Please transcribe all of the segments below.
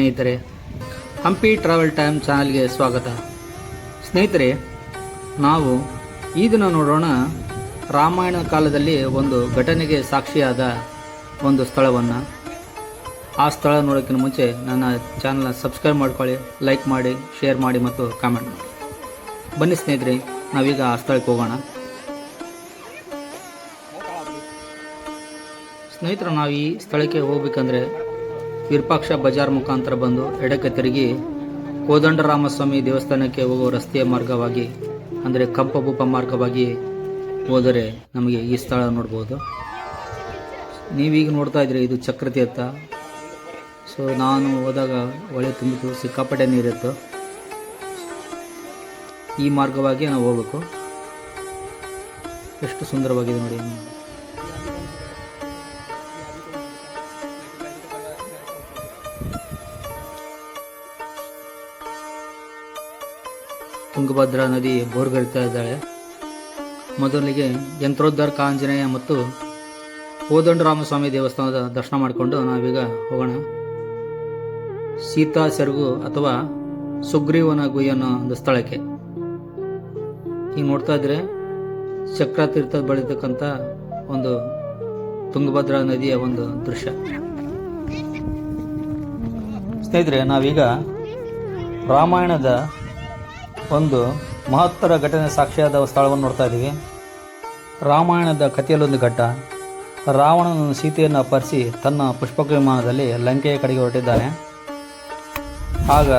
ಸ್ನೇಹಿತರೆ, Hampi travel time ಚಾನಲ್ಗೆ ಸ್ವಾಗತ. ಸ್ನೇಹಿತರೆ, ನಾವು ಈ ದಿನ ನೋಡೋಣ ರಾಮಾಯಣ ಕಾಲದಲ್ಲಿ ಒಂದು ಘಟನೆಗೆ ಸಾಕ್ಷಿಯಾದ ಒಂದು ಸ್ಥಳವನ್ನು. ಆ ಸ್ಥಳ ನೋಡೋಕ್ಕಿಂತ ಮುಂಚೆ ನನ್ನ ಚಾನಲ್ನ ಸಬ್ಸ್ಕ್ರೈಬ್ ಮಾಡ್ಕೊಳ್ಳಿ, ಲೈಕ್ ಮಾಡಿ, ಶೇರ್ ಮಾಡಿ ಮತ್ತು ಕಾಮೆಂಟ್ ಮಾಡಿ. ಬನ್ನಿ ಸ್ನೇಹಿತರೆ, ನಾವೀಗ ಆ ಸ್ಥಳಕ್ಕೆ ಹೋಗೋಣ. ಸ್ನೇಹಿತರು, ನಾವು ಈ ಸ್ಥಳಕ್ಕೆ ಹೋಗ್ಬೇಕಂದ್ರೆ ವಿರೂಪಾಕ್ಷ ಬಜಾರ್ ಮುಖಾಂತರ ಬಂದು ಎಡಕ್ಕೆ ತಿರುಗಿ ಕೋದಂಡರಾಮಸ್ವಾಮಿ ದೇವಸ್ಥಾನಕ್ಕೆ ಹೋಗುವ ರಸ್ತೆಯ ಮಾರ್ಗವಾಗಿ, ಅಂದರೆ ಕಂಪಬೂಪ ಮಾರ್ಗವಾಗಿ ಹೋದರೆ ನಮಗೆ ಈ ಸ್ಥಳ ನೋಡ್ಬೋದು. ನೀವೀಗ ನೋಡ್ತಾ ಇದ್ರೆ ಇದು ಚಕ್ರತಿ ಹತ್ತ ಸೊ ನಾನು ಹೋದಾಗ ಹೊಳೆ ತುಂಬಿತು ಸಿಕ್ಕಾಪಟ್ಟೆ ನೀರಿತ್ತು. ಈ ಮಾರ್ಗವಾಗಿ ನಾವು ಹೋಗ್ಬೇಕು. ಎಷ್ಟು ಸುಂದರವಾಗಿದೆ ನೋಡಿ. ತುಂಗಭದ್ರಾ ನದಿ ಬೋರ್ಗರಿತಾ ಇದ್ದಾಳೆ. ಮೊದಲಿಗೆ ಯಂತ್ರೋದ್ಧಾರ ಕಾಂಜನೇಯ ಮತ್ತು ಕೋದಂಡರಾಮಸ್ವಾಮಿ ದೇವಸ್ಥಾನದ ದರ್ಶನ ಮಾಡಿಕೊಂಡು ನಾವೀಗ ಹೋಗೋಣ. ಸೀತಾ ಸೆರಗು ಅಥವಾ ಸುಗ್ರೀವನ ಗುಹೆ ಅನ್ನೋ ಒಂದು ಸ್ಥಳಕ್ಕೆ. ಈಗ ನೋಡ್ತಾ ಇದ್ರೆ ಚಕ್ರ ಬಳಿತಕ್ಕಂಥ ಬೆಳೀತಕ್ಕಂಥ ಒಂದು ತುಂಗಭದ್ರಾ ನದಿಯ ಒಂದು ದೃಶ್ಯ. ಸ್ನೇಹಿತರೆ, ನಾವೀಗ ರಾಮಾಯಣದ ಒಂದು ಮಹತ್ತರ ಘಟನೆ ಸಾಕ್ಷಿಯಾದ ಸ್ಥಳವನ್ನು ನೋಡ್ತಾ ಇದ್ದೀವಿ. ರಾಮಾಯಣದ ಕಥೆಯಲ್ಲೊಂದು ಘಟ್ಟ. ರಾವಣನು ಸೀತೆಯನ್ನು ಅಪಹರಿಸಿ ತನ್ನ ಪುಷ್ಪಕ ವಿಮಾನದಲ್ಲಿ ಲಂಕೆಯ ಕಡೆಗೆ ಹೊರಟಿದ್ದಾನೆ. ಆಗ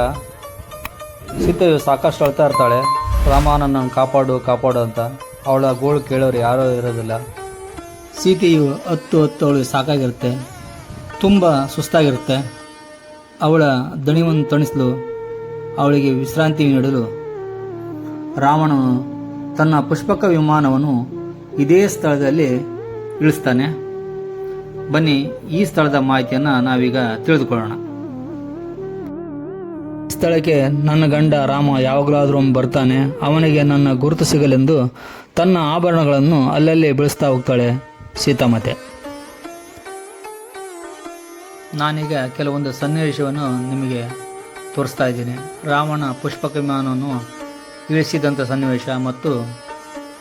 ಸೀತೆಯು ಸಾಕಷ್ಟು ಅಳ್ತಾ ಇರ್ತಾಳೆ. ರಾಮನನ್ನು ಕಾಪಾಡು ಕಾಪಾಡು ಅಂತ. ಅವಳ ಗೋಳು ಕೇಳೋರು ಯಾರೂ ಇರೋದಿಲ್ಲ. ಸೀತೆಯು ಹತ್ತು ಹತ್ತು ಅವಳು ಸಾಕಾಗಿರುತ್ತೆ. ತುಂಬ ಸುಸ್ತಾಗಿರುತ್ತೆ. ಅವಳ ದಣಿವನ್ನು ತಣಿಸಲು. ಅವಳಿಗೆ ವಿಶ್ರಾಂತಿ ನೀಡಲು ರಾವಣನು ತನ್ನ ಪುಷ್ಪಕ ವಿಮಾನವನ್ನು ಇದೇ ಸ್ಥಳದಲ್ಲಿ ಇಳಿಸ್ತಾನೆ. ಬನ್ನಿ, ಈ ಸ್ಥಳದ ಮಾಹಿತಿಯನ್ನು ನಾವೀಗ ತಿಳಿದುಕೊಳ್ಳೋಣ. ಸ್ಥಳಕ್ಕೆ ನನ್ನ ಗಂಡ ರಾಮ ಯಾವಾಗಲಾದರೂ ಬರ್ತಾನೆ. ಅವನಿಗೆ ನನ್ನ ಗುರುತು ಸಿಗಲೆಂದು ತನ್ನ ಆಭರಣಗಳನ್ನು ಅಲ್ಲಲ್ಲಿ ಬೆಳೆಸ್ತಾ ಹೋಗ್ತಾಳೆ ಸೀತಾಮಾತೆ. ನಾನೀಗ ಕೆಲವೊಂದು ಸನ್ನಿವೇಶವನ್ನು ನಿಮಗೆ ತೋರಿಸ್ತಾ ಇದ್ದೀನಿ. ರಾವಣ ಪುಷ್ಪಕ ವಿಮಾನವನ್ನು ಇಳಿಸಿದಂಥ ಸನ್ನಿವೇಶ ಮತ್ತು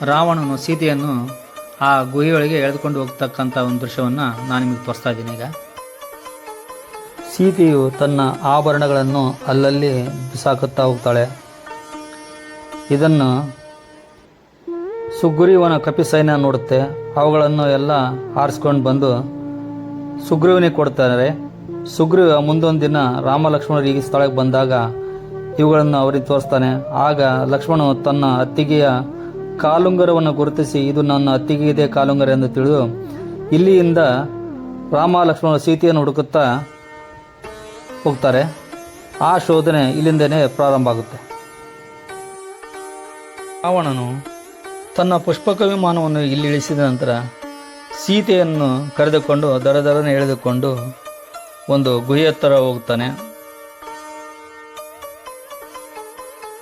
ರಾವಣನು ಸೀತೆಯನ್ನು ಆ ಗುಹೆಯೊಳಗೆ ಎಳೆದುಕೊಂಡು ಹೋಗ್ತಕ್ಕಂಥ ಒಂದು ದೃಶ್ಯವನ್ನು ನಾನು ನಿಮಗೆ ತೋರಿಸ್ತಾ ಇದ್ದೀನಿ ಈಗ. ಸೀತೆಯು ತನ್ನ ಆಭರಣಗಳನ್ನು ಅಲ್ಲಲ್ಲಿ ಬಿಸಾಕುತ್ತಾ ಹೋಗ್ತಾಳೆ. ಇದನ್ನು ಸುಗ್ರೀವನ ಕಪಿಸೈನ್ಯ ನೋಡುತ್ತೆ. ಅವುಗಳನ್ನು ಎಲ್ಲ ಆರಿಸ್ಕೊಂಡು ಬಂದು ಸುಗ್ರೀವನಿಗೆ ಕೊಡ್ತಾರೆ. ಸುಗ್ರೀವ ಮುಂದೊಂದು ದಿನ ರಾಮ ಲಕ್ಷ್ಮಣರು ಈ ಸ್ಥಳಕ್ಕೆ ಬಂದಾಗ ಇವುಗಳನ್ನು ಅವರಿಗೆ ತೋರಿಸ್ತಾನೆ. ಆಗ ಲಕ್ಷ್ಮಣನು ತನ್ನ ಅತ್ತಿಗೆಯ ಕಾಲುಂಗರವನ್ನು ಗುರುತಿಸಿ, ಇದು ನನ್ನ ಅತ್ತಿಗೆ ಇದೆ ಕಾಲುಂಗರ ಎಂದು ತಿಳಿದು, ಇಲ್ಲಿಯಿಂದ ರಾಮ ಲಕ್ಷ್ಮಣ ಸೀತೆಯನ್ನು ಹುಡುಕುತ್ತಾ ಹೋಗ್ತಾರೆ. ಆ ಶೋಧನೆ ಇಲ್ಲಿಂದನೇ ಪ್ರಾರಂಭ ಆಗುತ್ತೆ. ರಾವಣನು ತನ್ನ ಪುಷ್ಪಕ ವಿಮಾನವನ್ನು ಇಲ್ಲಿ ಇಳಿಸಿದ ನಂತರ ಸೀತೆಯನ್ನು ಕರೆದುಕೊಂಡು, ದರ ದರನೆ ಎಳೆದುಕೊಂಡು ಒಂದು ಗುಹೆ ಹತ್ತಿರ ಹೋಗ್ತಾನೆ.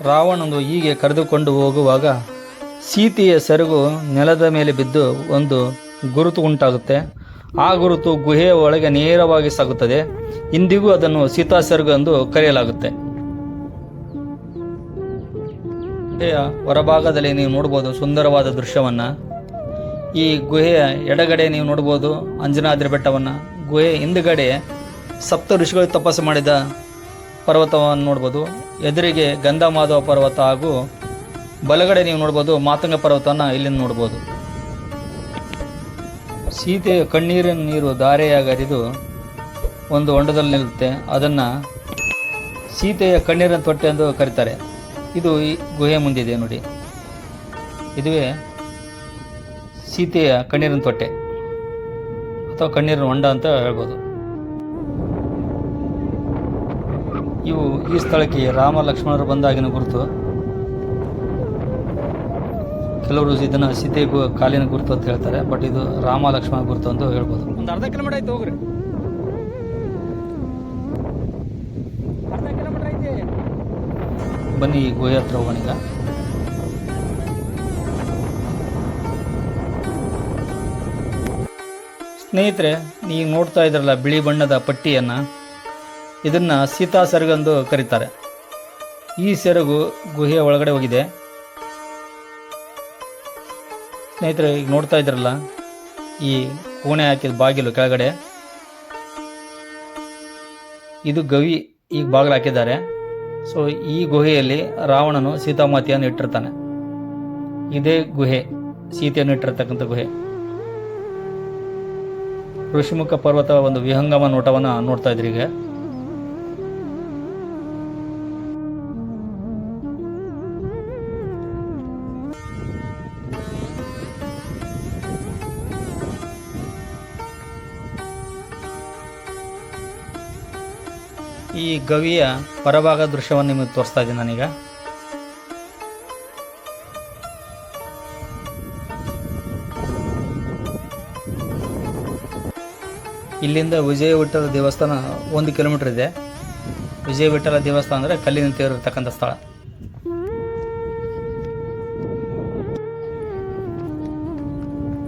ರಾವಣನು ಹೀಗೆ ಕರೆದುಕೊಂಡು ಹೋಗುವಾಗ ಸೀತೆಯ ಸೆರಗು ನೆಲದ ಮೇಲೆ ಬಿದ್ದು ಒಂದು ಗುರುತು ಉಂಟಾಗುತ್ತೆ. ಆ ಗುರುತು ಗುಹೆಯ ಒಳಗೆ ನೇರವಾಗಿ ಸಾಗುತ್ತದೆ. ಇಂದಿಗೂ ಅದನ್ನು ಸೀತಾ ಸೆರಗು ಎಂದು ಕರೆಯಲಾಗುತ್ತೆ. ಗುಹೆಯ ಹೊರಭಾಗದಲ್ಲಿ ನೀವು ನೋಡ್ಬೋದು ಸುಂದರವಾದ ದೃಶ್ಯವನ್ನು. ಈ ಗುಹೆಯ ಎಡಗಡೆ ನೀವು ನೋಡ್ಬೋದು ಅಂಜನಾದ್ರಿ ಬೆಟ್ಟವನ್ನು. ಗುಹೆ ಹಿಂದುಗಡೆ ಸಪ್ತ ಋಷಿಗಳು ತಪಸ್ಸು ಮಾಡಿದ ಪರ್ವತವನ್ನು ನೋಡ್ಬೋದು. ಎದುರಿಗೆ ಗಂಧಮಾಧವ ಪರ್ವತ ಹಾಗೂ ಬಲಗಡೆ ನೀವು ನೋಡ್ಬೋದು, ಮಾತಂಗ ಪರ್ವತನ ಇಲ್ಲಿಂದ ನೋಡ್ಬೋದು. ಸೀತೆಯ ಕಣ್ಣೀರಿನ ನೀರು ಧಾರೆಯಾಗಿ ಹರಿದು ಒಂದು ಹೊಂಡದಲ್ಲಿ ನಿಲ್ಲುತ್ತೆ. ಅದನ್ನು ಸೀತೆಯ ಕಣ್ಣೀರಿನ ತೊಟ್ಟೆ ಎಂದು ಕರೀತಾರೆ. ಇದು ಈ ಗುಹೆ ಮುಂದಿದೆ ನೋಡಿ. ಇದುವೇ ಸೀತೆಯ ಕಣ್ಣೀರಿನ ತೊಟ್ಟೆ ಅಥವಾ ಕಣ್ಣೀರಿನ ಹೊಂಡ ಅಂತ ಹೇಳ್ಬೋದು. ಇವು ಈ ಸ್ಥಳಕ್ಕೆ ರಾಮ ಲಕ್ಷ್ಮಣರು ಬಂದಾಗಿನ ಗುರುತು. ಕೆಲವರು ಇದನ್ನ ಸೀತೆ ಗು- ಕಾಲಿನ ಗುರುತು ಅಂತ ಹೇಳ್ತಾರೆ ಬಟ್ ಇದು ರಾಮ ಲಕ್ಷ್ಮಣ ಗುರುತು ಅಂತ ಹೇಳ್ಬೋದು. ಒಂದು ಅರ್ಧ ಕಿಲೋಮೀಟರ್ ಆಯ್ತು ಹೋಗ್ರಿ. ಅರ್ಧ ಕಿಲೋಮೀಟರ್ ಐತೆ. ಬನ್ನಿ ಗುಹೆ ಹತ್ರ ಹೋಗೋಣ ಈಗ. ಸ್ನೇಹಿತರೆ ನೀವು ನೋಡ್ತಾ ಇದ್ರಲ್ಲ ಬಿಳಿ ಬಣ್ಣದ ಪಟ್ಟಿಯನ್ನು. ಇದನ್ನು ಸೀತಾ ಸೆರಗಂದು ಕರೀತಾರೆ. ಈ ಸೆರಗು ಗುಹೆಯ ಒಳಗಡೆ ಹೋಗಿದೆ. ಸ್ನೇಹಿತರೆ, ಈಗ ನೋಡ್ತಾ ಇದ್ರಲ್ಲ ಈ ಕೋಣೆ ಹಾಕಿದ ಬಾಗಿಲು ಕೆಳಗಡೆ. ಇದು ಗವಿ ಈಗ ಬಾಗಿಲು ಹಾಕಿದ್ದಾರೆ. ಸೊ ಈ ಗುಹೆಯಲ್ಲಿ ರಾವಣನು ಸೀತಾಮಾತೆಯನ್ನು ಇಟ್ಟಿರ್ತಾನೆ. ಇದೇ ಗುಹೆ, ಸೀತೆಯನ್ನು ಇಟ್ಟಿರ್ತಕ್ಕಂಥ ಗುಹೆ. ಋಷಿಮುಖ ಪರ್ವತ ಒಂದು ವಿಹಂಗಮ ನೋಟವನ್ನು ನೋಡ್ತಾ ಇದ್ರಿ ಈಗ. ಈ ಗವಿಯ ಹೊರಭಾಗ ದೃಶ್ಯವನ್ನು ನಿಮಗೆ ತೋರಿಸ್ತಾ ಇದ್ದೀನಿ ನಾನೀಗ. ಇಲ್ಲಿಂದ ವಿಜಯ ವಿಠಲ ದೇವಸ್ಥಾನ ಒಂದು ಕಿಲೋಮೀಟರ್ ಇದೆ. ವಿಜಯ ವಿಠಲ ದೇವಸ್ಥಾನ ಅಂದರೆ ಕಲ್ಲಿನ ತೇರಿರ್ತಕ್ಕಂಥ ಸ್ಥಳ.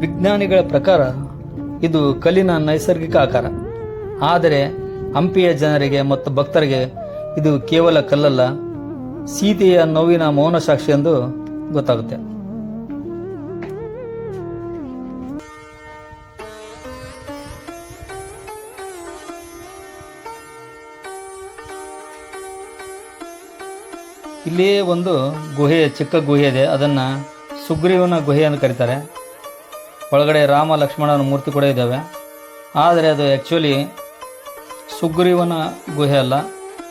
ವಿಜ್ಞಾನಿಗಳ ಪ್ರಕಾರ ಇದು ಕಲ್ಲಿನ ನೈಸರ್ಗಿಕ ಆಕಾರ. ಆದರೆ ಹಂಪಿಯ ಜನರಿಗೆ ಮತ್ತು ಭಕ್ತರಿಗೆ ಇದು ಕೇವಲ ಕಲ್ಲಲ್ಲ, ಸೀತೆಯ ನೋವಿನ ಮೌನ ಸಾಕ್ಷಿ ಎಂದು ಗೊತ್ತಾಗುತ್ತೆ. ಇಲ್ಲಿ ಒಂದು ಗುಹೆ, ಚಿಕ್ಕ ಗುಹೆ ಇದೆ. ಅದನ್ನ ಸುಗ್ರೀವನ ಗುಹೆ ಅಂತ ಕರೀತಾರೆ. ಒಳಗಡೆ ರಾಮ, ಲಕ್ಷ್ಮಣನ ಮೂರ್ತಿ ಕೂಡ ಇದ್ದಾವೆ. ಆದರೆ ಅದು ಆ್ಯಕ್ಚುಲಿ ಸುಗ್ರೀವನ ಗುಹೆ ಅಲ್ಲ,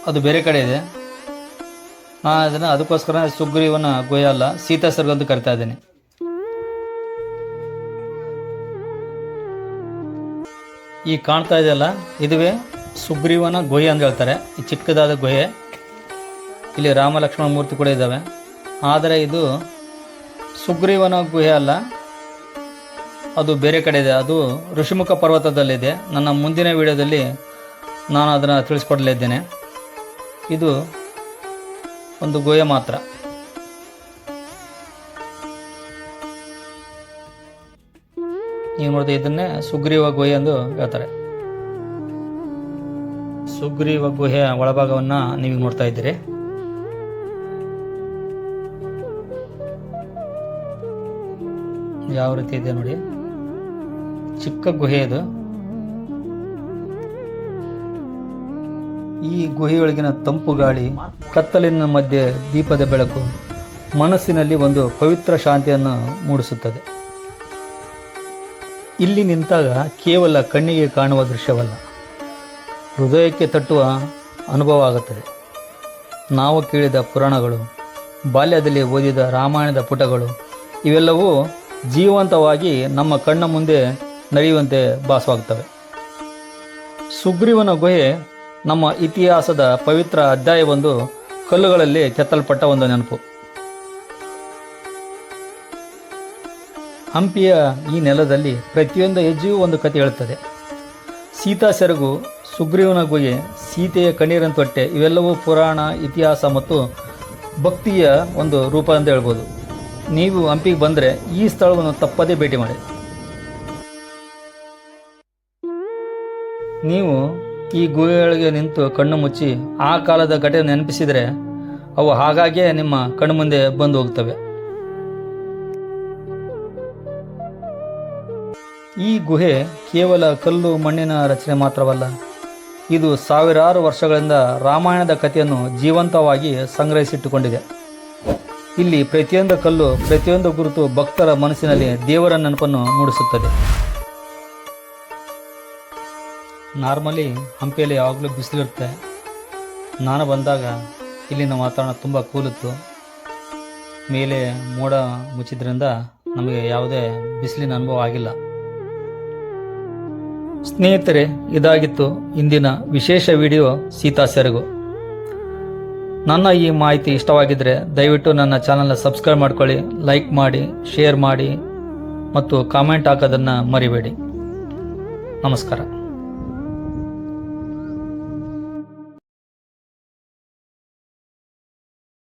ಅದು ಬೇರೆ ಕಡೆ ಇದೆ. ನಾನು ಅದನ್ನು ಅದಕ್ಕೋಸ್ಕರ ಸುಗ್ರೀವನ ಗುಹೆ ಅಲ್ಲ ಸೀತಾ ಸರ್ಗ ಅಂತ ಕರಿತಾ ಇದ್ದೀನಿ. ಈ ಕಾಣ್ತಾ ಇದೆಯಲ್ಲ ಇದುವೇ ಸುಗ್ರೀವನ ಗುಹೆ ಅಂತ ಹೇಳ್ತಾರೆ. ಈ ಚಿಕ್ಕದಾದ ಗುಹೆ, ಇಲ್ಲಿ ರಾಮ ಲಕ್ಷ್ಮಣ ಮೂರ್ತಿ ಕೂಡ ಇದ್ದಾವೆ. ಆದರೆ ಇದು ಸುಗ್ರೀವನ ಗುಹೆ ಅಲ್ಲ, ಅದು ಬೇರೆ ಕಡೆ ಇದೆ. ಅದು ಋಷಿಮುಖ ಪರ್ವತದಲ್ಲಿದೆ. ನನ್ನ ಮುಂದಿನ ವಿಡಿಯೋದಲ್ಲಿ ನಾನು ಅದನ್ನು ತಿಳಿಸ್ಕೊಡಲಿದ್ದೇನೆ ಇದು ಒಂದು ಗೋಯ ಮಾತ್ರ. ನೀವು ನೋಡಿದ್ರೆ ಇದನ್ನೇ ಸುಗ್ರೀವ ಗುಹೆ ಎಂದು ಹೇಳ್ತಾರೆ. ಸುಗ್ರೀವ ಗುಹೆಯ ಒಳಭಾಗವನ್ನು ನೀವು ನೋಡ್ತಾ ಇದ್ದೀರಿ. ಯಾವ ರೀತಿ ಇದೆ ನೋಡಿ. ಚಿಕ್ಕ ಗುಹೆ ಇದು ಈ ಗುಹೆಯೊಳಗಿನ ತಂಪು ಗಾಳಿ ಕತ್ತಲಿನ ಮಧ್ಯೆ ದೀಪದ ಬೆಳಕು ಮನಸ್ಸಿನಲ್ಲಿ ಒಂದು ಪವಿತ್ರ ಶಾಂತಿಯನ್ನು ಮೂಡಿಸುತ್ತದೆ. ಇಲ್ಲಿ ನಿಂತಾಗ ಕೇವಲ ಕಣ್ಣಿಗೆ ಕಾಣುವ ದೃಶ್ಯವಲ್ಲ. ಹೃದಯಕ್ಕೆ ತಟ್ಟುವ ಅನುಭವ ಆಗುತ್ತದೆ. ನಾವು ಕೇಳಿದ ಪುರಾಣಗಳು, ಬಾಲ್ಯದಲ್ಲಿ ಓದಿದ ರಾಮಾಯಣದ ಪುಟಗಳು, ಇವೆಲ್ಲವೂ ಜೀವಂತವಾಗಿ ನಮ್ಮ ಕಣ್ಣ ಮುಂದೆ ನಡೆಯುವಂತೆ ಭಾಸವಾಗ್ತವೆ ಸುಗ್ರೀವನ ಗುಹೆ ನಮ್ಮ ಇತಿಹಾಸದ ಪವಿತ್ರ ಅಧ್ಯಾಯವೊಂದು ಕಲ್ಲುಗಳಲ್ಲಿ ಕೆತ್ತಲ್ಪಟ್ಟ ಒಂದು ನೆನಪು. ಹಂಪಿಯ ಈ ನೆಲದಲ್ಲಿ ಪ್ರತಿಯೊಂದು ಹೆಜ್ಜೆಯೂ ಒಂದು ಕಥೆ ಹೇಳುತ್ತದೆ. ಸೀತಾ ಸೆರಗು, ಸುಗ್ರೀವನ ಗುಹೆ, ಸೀತೆಯ ಕಣ್ಣೀರನ ತೊಟ್ಟೆ ಇವೆಲ್ಲವೂ ಪುರಾಣ, ಇತಿಹಾಸ ಮತ್ತು ಭಕ್ತಿಯ ಒಂದು ರೂಪ ಅಂತ ಹೇಳ್ಬೋದು. ನೀವು ಹಂಪಿಗೆ ಬಂದರೆ ಈ ಸ್ಥಳವನ್ನು ತಪ್ಪದೇ ಭೇಟಿ ಮಾಡಿ. ನೀವು ಈ ಗುಹೆಯೊಳಗೆ ನಿಂತು ಕಣ್ಣು ಮುಚ್ಚಿ ಆ ಕಾಲದ ಘಟನೆ ನೆನಪಿಸಿದರೆ ಅವು ಹಾಗಾಗಿಯೇ ನಿಮ್ಮ ಕಣ್ಣು ಮುಂದೆ ಬಂದು ಹೋಗ್ತವೆ. ಈ ಗುಹೆ ಕೇವಲ ಕಲ್ಲು ಮಣ್ಣಿನ ರಚನೆ ಮಾತ್ರವಲ್ಲ, ಇದು ಸಾವಿರಾರು ವರ್ಷಗಳಿಂದ ರಾಮಾಯಣದ ಕಥೆಯನ್ನು ಜೀವಂತವಾಗಿ ಸಂಗ್ರಹಿಸಿಟ್ಟುಕೊಂಡಿದೆ. ಇಲ್ಲಿ ಪ್ರತಿಯೊಂದು ಕಲ್ಲು, ಪ್ರತಿಯೊಂದು ಗುರುತು ಭಕ್ತರ ಮನಸ್ಸಿನಲ್ಲಿ ದೇವರ ನೆನಪನ್ನು ಮೂಡಿಸುತ್ತದೆ. ನಾರ್ಮಲಿ ಹಂಪಿಯಲ್ಲಿ ಯಾವಾಗಲೂ ಬಿಸಿಲಿರುತ್ತೆ. ನಾನು ಬಂದಾಗ ಇಲ್ಲಿನ ವಾತಾವರಣ ತುಂಬ ಕೂಲಿತ್ತು. ಮೇಲೆ ಮೋಡ ಮುಚ್ಚಿದ್ರಿಂದ ನಮಗೆ ಯಾವುದೇ ಬಿಸಿಲಿನ ಅನುಭವ ಆಗಿಲ್ಲ. ಸ್ನೇಹಿತರೆ, ಇದಾಗಿತ್ತು ಇಂದಿನ ವಿಶೇಷ ವಿಡಿಯೋ ಸೀತಾ ಸೆರಗು. ನನ್ನ ಈ ಮಾಹಿತಿ ಇಷ್ಟವಾಗಿದ್ದರೆ ದಯವಿಟ್ಟು ನನ್ನ ಚಾನಲ್ನ ಸಬ್ಸ್ಕ್ರೈಬ್ ಮಾಡ್ಕೊಳ್ಳಿ, ಲೈಕ್ ಮಾಡಿ, ಶೇರ್ ಮಾಡಿ ಮತ್ತು ಕಾಮೆಂಟ್ ಹಾಕೋದನ್ನು ಮರಿಬೇಡಿ. ನಮಸ್ಕಾರ.